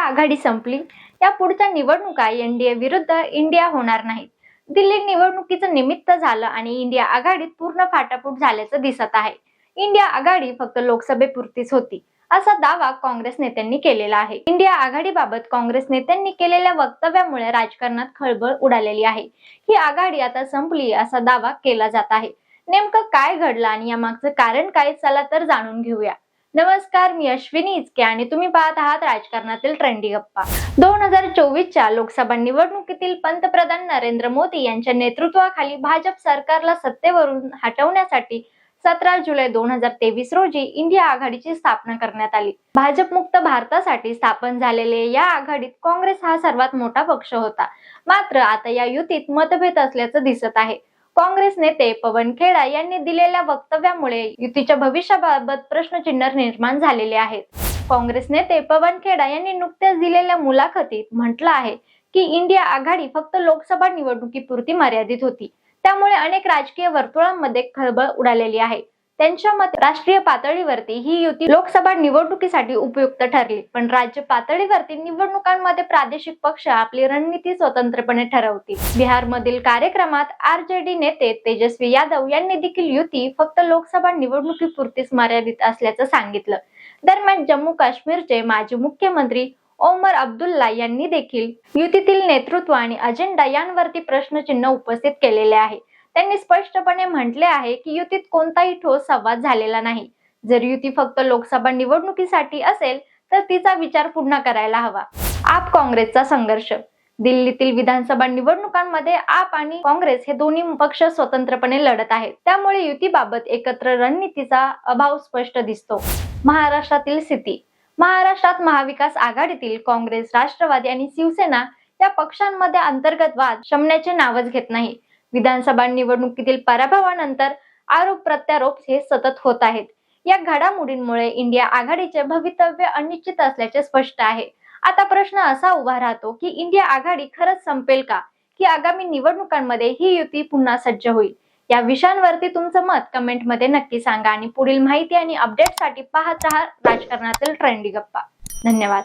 आघाडी संपली. या पुढच्या निवडणुका एनडीए विरुद्ध इंडिया होणार नाहीत. दिल्ली निवडणुकीचं निमित्त झालं आणि इंडिया आघाडीत पूर्ण फाटाफूट झाल्याचं दिसत आहे. इंडिया आघाडी फक्त लोकसभेपुरतीच होती असा दावा काँग्रेस नेत्यांनी केलेला आहे. इंडिया आघाडीबाबत काँग्रेस नेत्यांनी केलेल्या वक्तव्यामुळे राजकारणात खळबळ उडालेली आहे. ही आघाडी आता संपली असा दावा केला जात आहे. नेमकं काय घडलं आणि यामागचं कारण काय चला तर जाणून घेऊया. नमस्कार मी अश्विनी इचके आणि तुम्ही पाहत आहात राजकारणातील ट्रेंडी गप्पा. दोन हजार चोवीसच्या लोकसभा निवडणुकीतील पंतप्रधान नरेंद्र मोदी यांच्या नेतृत्वाखाली भाजप सरकारला सत्तेवरून हटवण्यासाठी सतरा जुलै दोन हजार तेवीस रोजी इंडिया आघाडीची स्थापना करण्यात आली. भाजप मुक्त भारतासाठी स्थापन झालेले या आघाडीत काँग्रेस हा सर्वात मोठा पक्ष होता. मात्र आता या युतीत मतभेद असल्याचं दिसत आहे. काँग्रेस नेते पवन खेडा यांनी दिलेल्या वक्तव्यामुळे युतीच्या भविष्याबाबत प्रश्नचिन्ह निर्माण झालेले आहेत. काँग्रेस नेते पवन खेडा यांनी नुकत्याच दिलेल्या मुलाखतीत म्हटलं आहे की इंडिया आघाडी फक्त लोकसभा निवडणुकीपुरती मर्यादित होती. त्यामुळे अनेक राजकीय वर्तुळांमध्ये खळबळ उडालेली आहे. त्यांच्या मते राष्ट्रीय पातळीवरती ही युती लोकसभा निवडणुकीसाठी उपयुक्त ठरली. पण राज्य पातळीवरती निवडणुकांमध्ये प्रादेशिक पक्ष आपली रणनीती स्वतंत्रपणे ठरवतील. बिहारमधील कार्यक्रमात आरजेडी नेते तेजस्वी यादव यांनी देखील युती फक्त लोकसभा निवडणुकीपुरतीच मर्यादित असल्याचं सांगितलं. दरम्यान जम्मू काश्मीरचे माजी मुख्यमंत्री ओमर अब्दुल्ला यांनी देखील युतीतील नेतृत्व आणि अजेंडा यांवरती प्रश्नचिन्ह उपस्थित केलेले आहे. त्यांनी स्पष्टपणे म्हटले आहे की युतीत कोणताही ठोस संवाद झालेला नाही. जर युती फक्त लोकसभा निवडणुकीसाठी असेल तर तिचा विचार पुन्हा करायला हवा. आप काँग्रेसचा संघर्ष. दिल्लीतील विधानसभा निवडणुकांमध्ये आप आणि काँग्रेस हे दोन्ही पक्ष स्वतंत्रपणे लढत आहेत. त्यामुळे युतीबाबत एकत्र रणनीतीचा अभाव स्पष्ट दिसतो. महाराष्ट्रातील स्थिती. महाराष्ट्रात महाविकास आघाडीतील काँग्रेस राष्ट्रवादी आणि शिवसेना या पक्षांमध्ये अंतर्गत वाद शमण्याचे नावच घेत नाही. विधानसभा निवडणुकीतील पराभवानंतर आरोप प्रत्यारोप हे सतत होत आहेत. या घडामोडींमुळे इंडिया आघाडीचे भवितव्य अनिश्चित असल्याचे स्पष्ट आहे. आता प्रश्न असा उभा राहतो की इंडिया आघाडी खरंच संपेल का? की आगामी निवडणुकांमध्ये ही युती पुन्हा सज्ज होईल? या विषयांवरती तुमचं मत कमेंटमध्ये नक्की सांगा आणि पुढील माहिती आणि अपडेटसाठी पाहत राहा राजकारणातील ट्रेंडी गप्पा. धन्यवाद.